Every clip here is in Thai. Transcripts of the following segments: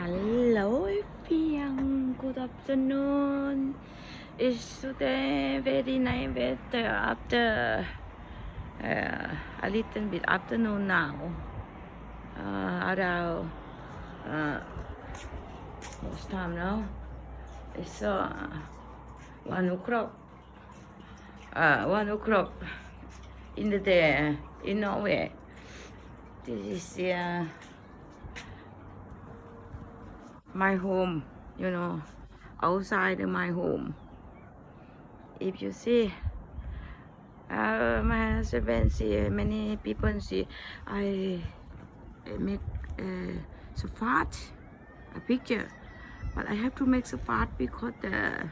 Hello everyone, good afternoon. It's today very nice weather after uh, a little bit afternoon now. Uh, around uh, what's time now? It's uh, one o'clock. Uh, one o'clock in the day in Norway. This is uh, my home you know outside of my home if you see uh, my husband see many people see I make uh, so fat a picture but I have to make so fat because uh,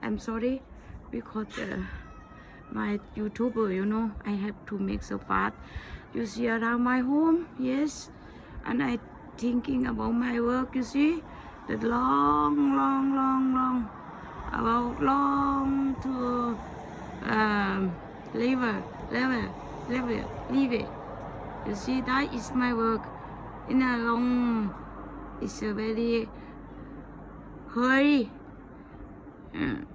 I'm sorry because uh, my youtuber you know I have to make so fat you see around my home yes and I thinking about my work you see that long, long, long, long, about long to um, live it, live it. You see, that is my work. In a long, it's a very hurry. Mm.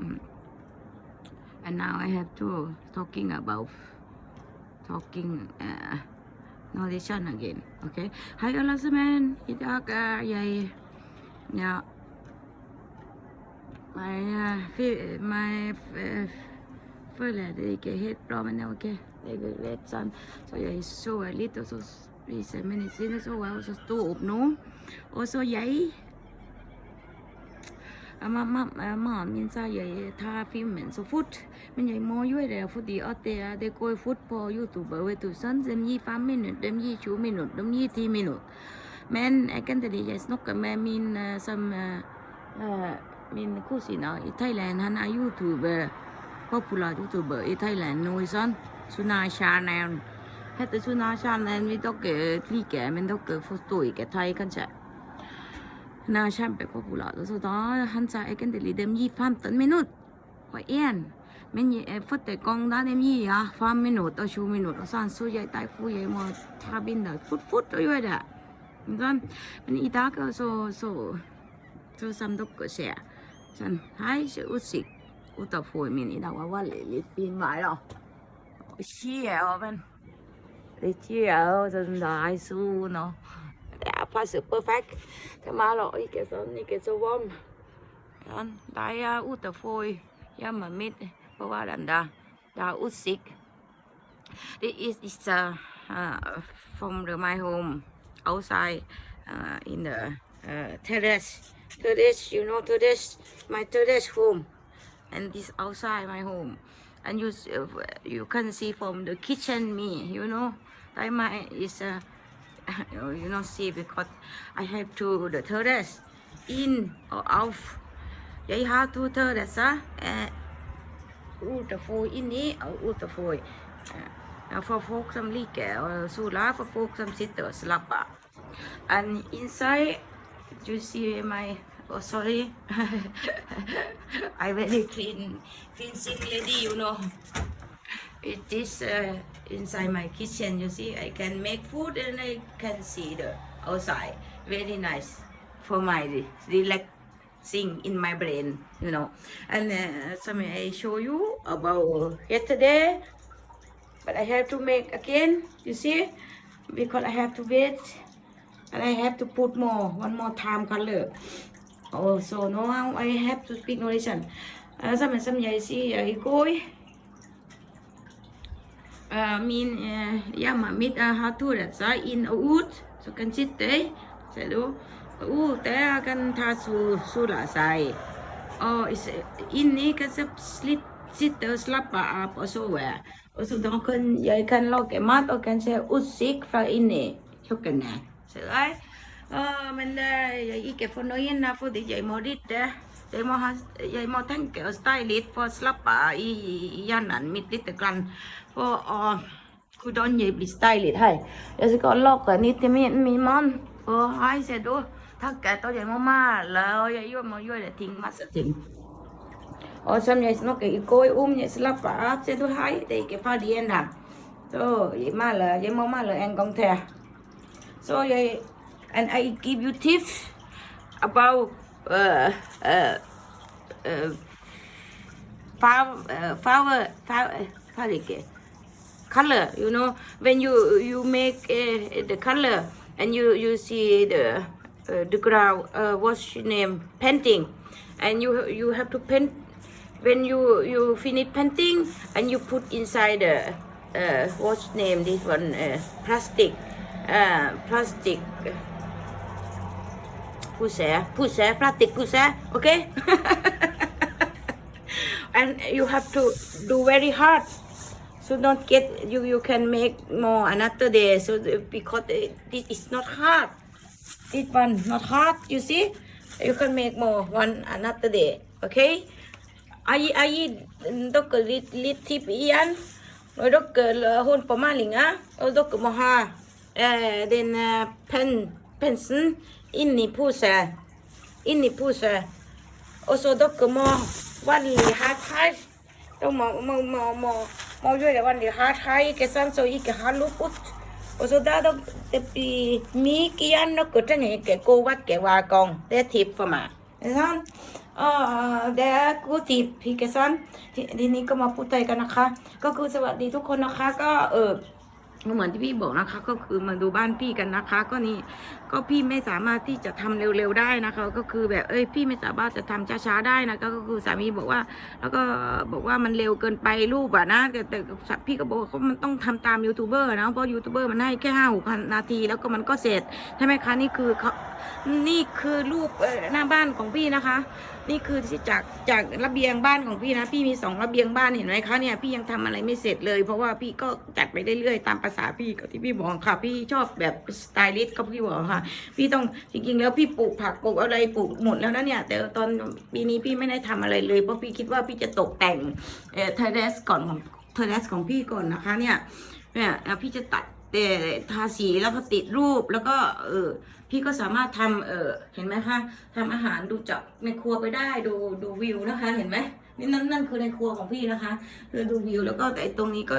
Mm. And now I have to talking about talking. Uh, kjenne igjen, ok? Hei, Olasamen. Hidaka. i dag er jeg, ja. uh, føler jeg det ikke helt bra, men OK. Jeg vet sånn. Så jeg sover litt, og så spiser jeg medisiner, så sover jeg, og så står opp nå. Og så jeg ama ma ma min sa ye tha phim men so foot men ye mo yue de foot di ot te de koi foot po youtube we tu san zem yi 5 minute dem yi 2 minute dem yi 3 minute men i can tell you yes nok me min some min kusina i thailand han a youtuber popular youtuber i thailand noi son suna channel ให้แต่ชุนาชาแนนไม่ต้องเกิดที่แกมันต้องเกิดฟุตุยแกไทยกันใช่900 populados so da hanza eigentlich dem je 15 minut ho en men je fotte kong da dem je ja 5 minut o 20 minut san so je tai fu je mo tabin da fut fut o je da dann men i da so so so sam dok ko se san hai se usik uta fu men i da wa wa le le pin mai lo xie o men le xie o san da ai su no Perfect. super fast. Tomorrow it gets on, it gets so warm. and dai u ta phôi, ya mà mít, bà bà đàn đà, sick. This is, uh, uh, from the, my home, outside, uh, in the uh, terrace. Terrace, you know terrace, my terrace home. And this outside my home. And you, uh, you can see from the kitchen me, you know. my is a uh, Oh, you know see because I have to the terrace in or out. You have to terrace uh, ah, and eh, utanför, inne och utanför. Uh, eh, eh, för folks som ligger och solar, för folks some sitter slapper. Ah. And inside, you see my oh sorry, I very clean, clean lady, you know it is uh, inside my kitchen you see i can make food and i can see the outside very nice for my relaxing in my brain you know and uh, i show you about yesterday but i have to make again you see because i have to wait and i have to put more one more time color Also, no, now i have to speak norwegian uh, some some see i go min hemma, mitt haturet sa in och ut. Så kan sitta, ser du. Ut där kan ta sola sig. Och inne kan sitta och slappa av och sova. Och så de kan, jag kan laga mat och kan se utsikt från inne köket. Ser du? men jag är inte förnöjd för det jag mår inte. ยายมอฮยายมอทั้งเกลสไตลิสพอสลับปะอียานันมิดลิตกันพออคุดอนยายบิสไตลิสให้เดี๋ยวสก็ลอกกันนิดที่มีมีมอนพอให้เสร็จดูถ้าแกตัวยายมอมาแล้วยายยั่ยมอยั่วเลยทิ้งมาสักทิ้งโอ้ฉันยายสนุกอีกโกยอุ้มยายสลับปะเสร็จดูให้แต่เก็บฟ้าดีนะโตยายมาเลยยายมอมาเลยแองกองแท้ so yay and I give you tips about flower fabric color you know when you you make uh, the color and you you see the uh, the ground uh, what's your name painting and you you have to paint when you you finish painting and you put inside the uh, uh, what's name this one uh, plastic uh, plastic Puse, puse, plastic, puse, okay? and you have to do very hard. So don't get, you, you can make more another day. So because this is not hard. This one not hard, you see? You can make more one another day, okay? Ai, ai, đốc cờ lít lít tip yên. Rồi đốc cờ hôn bỏ ma lĩnh á. Đốc cờ mò ha. Then uh, pen. เพนซินอินนี่ผู้เสอินนี่ผู้เสโอโซดกกมวันลีฮาไทยต้องมองมองมองมองมองด้วยแต่วันลีฮาไทยเกสันโซอีกฮาลูปุตโอโซดาดกเตปีมีกี่ยันนกกระจังเหงแกโกวัดแกวากองเดทิฟมาเกสันเดกูทิฟพี่เกสันทีนี้ก็มาพูดใจกันนะคะ ก็คือสวัสดีทุกคนนะคะก็เออเหมือนที่พี่บอกนะคะก็คือมาดูบ้านพี่กันนะคะ ก็นี่ก็พี่ไม่สามารถที่จะทำเร็วๆได้นะคะ ก็คือแบบเอ้ยพี่ไม่สามารถจะทำช้าๆได้นะก็คือสามีบอกว่าแล้วก็บอกว่ามันเร็วเกินไปรูปอะนะแต่แต่พี่ก็บอกว่ามันต้องทำตามยูทูบเบอร์นะเพราะยูทูบเบอร์มันให้แค่ห้าหกนาทีแล้วก็มันก็เสร็จใช่ไหมคะนี่คือเขานี่คือรูปหน้าบ้านของพี่นะคะ นี่คือจากจากระเบียงบ้านของพี่นะพี่มีสองระเบียงบ้านเห็นไหมคะเนี่ยพี่ยังทำอะไรไม่เสร็จเลย เพราะว่าพี่ก็จัดไปเรื่อยๆตามประษาพี่ก็ที่พี่บอกค่ะ พี่ชอบแบบสไตลิสต์ก็พี่บอกค่ะ พี่ต้องจริงๆแล้วพี่ปลูกผักปลูกอะไรปลูกหมดแล้วนะเนี่ยแต่ตอนปีนี้พี่ไม่ได้ทำอะไรเลยเพราะพี่คิดว่าพี่จะตกแต่งเอเทเรสก่อนของเทเรสของพี่ก่อนนะคะเนี่ยเนี่ยแล้วพี่จะตัดเตทาสีแล้วก็ติดรูป แล้วก็เออพี่ก็สามารถทำเออเห็นไหมคะทำอาหารดูจับในครัวไปได้ดูดูวิวนะคะเห็นไหมนี่นั่นนั่นคือในครัวของพี่นะคะคือดูวิวแล้วก็แต่ตรงนี้ก็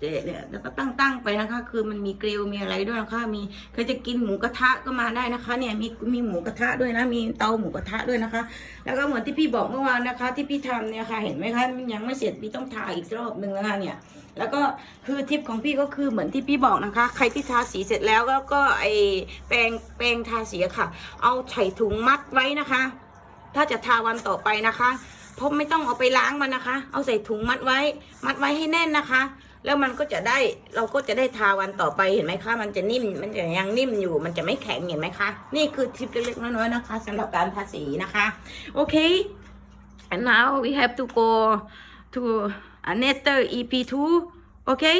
เเนี่ยแล้วก็ตั้งตั้งไปนะคะคือมันมีเกลียวมีอะไรด้วยนะคะ มีใครจะกินหมูกระทะก็มาได้นะคะ เนี่ยมีมีหมูกระทะด้วยนะมีเตาหมูกระทะด้วยนะคะ แล้วก็เหมือนที่พี่บอกเมื่อวานนะคะ ที่พี่ทำเนี่ยค่ะ เห็นไหมคะยังไม่เสร็จพี่ต้องทาอีกรอบหนึ่งนะคะเนี่ย แล้วก็คือทิปของพี่ก็คือเหมือนที่พี่บอกนะคะ ใครที่ทาสีเสร็จแล้วแล้วก็ไอแปรงแปรงทาสีค่ะ เอาใส่ถุงมัดไว้นะคะ ถ้าจะทาวันต่อไปนะคะพราะไม่ต้องเอาไปล้างมันนะคะ เอาใส่ถุงมัดไว้ มัดไว้ให้แน่นนะคะ แล้วมันก็จะได้เราก็จะได้ทาวันต่อไป เห็นไหมคะ มันจะนิ่ม มันจะยังนิ่มอยู่ มันจะไม่แข็งเห็นไหมคะ นี่คือทิปเล็กๆน้อยๆนะคะสำหรับการทาสีนะคะ โอเค and now we have to go to another EP 2 okay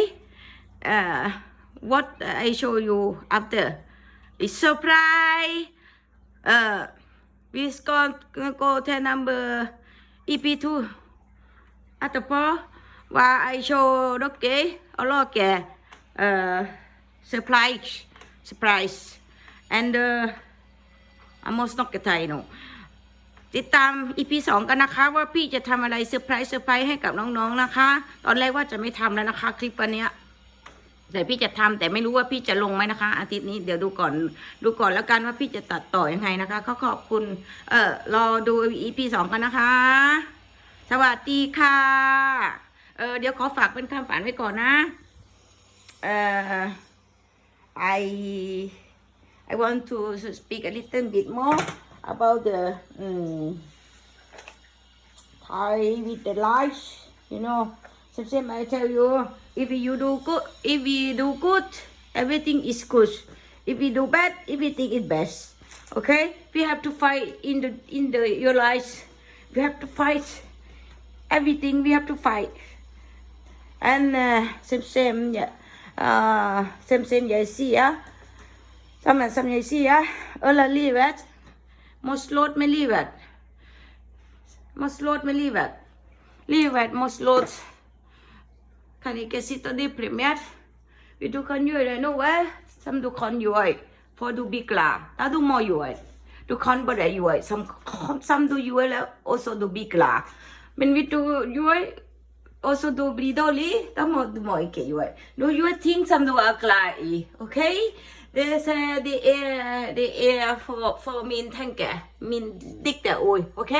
uh, what I show you after is surprise uh, we going go to number อีพีทูอัตพอว่าไอโชดอกเกเอาล่อแกเอ่อ์ไพรส์เซอร์ไพรส์ and uh, almost not ไทยน o ติดตามอีพีสองกันนะคะว่าพี่จะทำอะไรเซอร์ไพรส์เซอร์ไพรส์ให้กับน้องๆนนะคะตอนแรกว่าจะไม่ทำแล้วนะคะคลิปวันนี้แต่พี่จะทำแต่ไม่รู้ว่าพี่จะลงไหมนะคะ อาทิตย์นี้เดี๋ยวดูก่อนดูก่อนแล้วกันว่าพี่จะตัดต่อยังไงนะคะเขาขอบคุณ เออรอดูอีพีสองกันนะคะ สวัสดีค่ะ เออเดี๋ยวขอฝากเป็นคำฝันไว้ก่อนนะ เออ I I want to speak a little bit more about the um, Thai with the life you know Sometimes I tell you, if you do good, if you do good, everything is good. If you do bad, everything is bad. Okay? We have to fight in the in the your life. We have to fight everything. We have to fight. And uh, same same yeah. Uh, same same yeah. See yeah. Some and some yeah. See yeah. Alla livet. Måste låt med livet. Måste låt med Leave it. Most låt. คันนี้กสิตอนนี้เพลียดวิดูคนยู่เลยนู้นวะซ้มดูคนยู่ไอ้พอดูบิกลาตาดูมออยู่ไอดูคนบด้อยู่ไอ้มสำซดูยู่แล้วโอโซดูบิกลาเมันวิดูยู่ไอโอโซดูบิดอลีตามอดูมอยเกยยู่ไอดูยู่ทิ้งส้ำดูอักลาอีโอเค Det, er, det e r det e r f o r f o r min tanke, min d i k t e o r d o k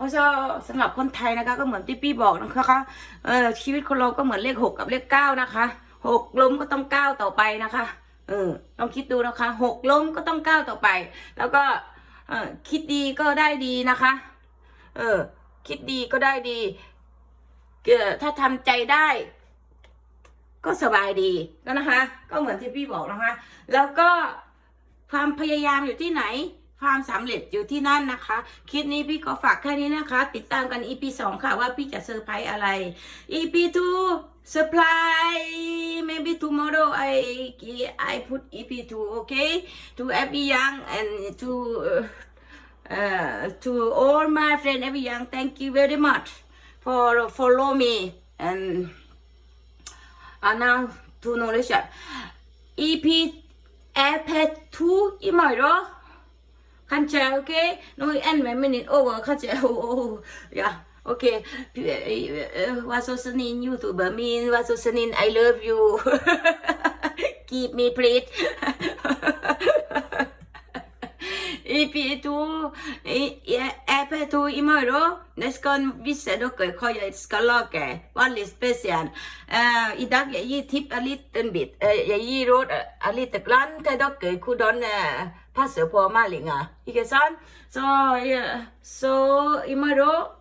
o g så ้สำหรับคนไทยนะคะก็เหมือนที่พี่บอกนะคะ เออชีวิตคนเราก็เหมือนเลขหกกับเลขเก้านะคะหกล้มก็ต้องเก้าต่อไปนะคะ เออลองคิดดูนะคะหกล้มก็ต้องเก้าต่อไป แล้วก็เออคิดดีก็ได้ดีนะคะ เออคิดดีก็ได้ดีเออถ้าทำใจได้ก็สบายดีก็นะคะ ก็เหมือนที่พี่บอกนะคะ แล้วก็ความพยายามอยู่ที่ไหน ความสำเร็จอยู่ที่นั่นนะคะคลิปนี้พี่ก็ฝากแค่นี้นะคะ ติดตามกัน EP สองค่ะว่าพี่จะเซอร์ไพรส์อะไร EP 2 surprise maybe tomorrow I I put EP 2 okay to every young and to uh, uh, to all my friend every young thank you very much for follow me and Uh, now to knowledge. EP AP2 Can't 이마로 okay. No 너희 N Oh, minute over 간체 Oh, yeah. Okay, what's on sunny YouTube? I mean, what's on sunny? I love you. Keep me, please. Filippi jeg P2 i morgen. Jeg skal vise dere hva jeg skal lage. Veldig spesiell. Uh, I dag jeg gir tipp en liten bit. Uh, jeg gir råd en lite n g l a n n til dere hvordan det uh, passe r på meldinga. Ikke sant? Så, uh, så i morgen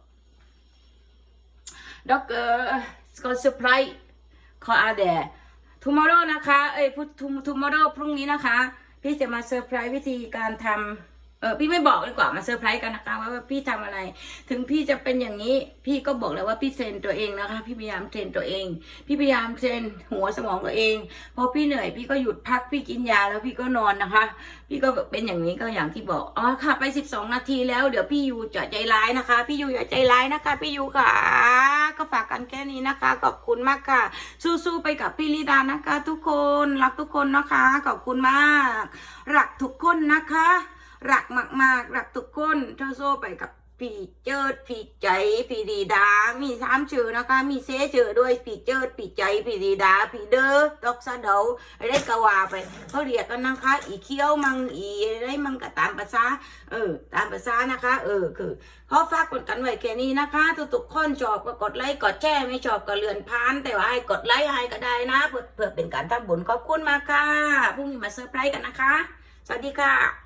Dere skal s u p p l y Hva er det? Tomorrow นะคะ เอ้ย tomorrow พรุ่งนี้นะคะ พี่จะมาเซอร์ไพรส์วิธีการทำเออพี่ไม่บอกดีกว่ามาเซอร์ไพรส์กันนะคะ ว่าพี่ทำอะไร ถึงพี่จะเป็นอย่างนี้ พี่ก็บอกแล้วว่าพี่เทรนตัวเองนะคะพี่พยายามเทรนตัวเอง พี่พยายามเทรนหัวสมองตัวเองพอพี่เหนื่อยพี่ก็หยุดพักพี่กินยาแล้วพี่ก็นอนนะคะ พี่ก็เป็นอย่างนี้ก็อย่างที่บอกอ๋อค่ะ ไปสิบสองนาทีแล้วเดี๋ยวพี่ยูจะใจร้ายนะคะ พี่ยูอย่าใจร้ายนะคะ พี่ยูค่ะก็ฝากกันแค่นี้นะคะขอบคุณมากค่ะ สู้ๆไปกับพี่ลีดานะคะทุกคนรักทุกคนนะคะขอบคุณมากรักทุกคนนะคะรักมาก ๆ รักทุกคนเท่าโซ่ไปกับผีเจิดผีใจผีดีดา มีสามชื่อนะคะ มีเซชื่อด้วยผีเจิดผีใจผีดีดาผีเด้อดอกสะเดาอะไรกว่าไปเขาเรียกกันนะคะ อีเคี้ยวมังอีอะไรมังก็ตามภาษา เออ ตามภาษานะคะ เออ คือเขาฝากกดกันไว้แค่นี้นะคะ ทุก ๆ คนชอบก็กดไลค์ กดแชร์ ไม่ชอบก็เลื่อนพานแต่ว่าให้กดไลค์ให้ก็ได้นะเพื่อเพื่อเป็นการทำบุญขอบคุณมากค่ะ พรุ่งนี้มาเซอร์ไพรส์กันนะคะ สวัสดีค่ะ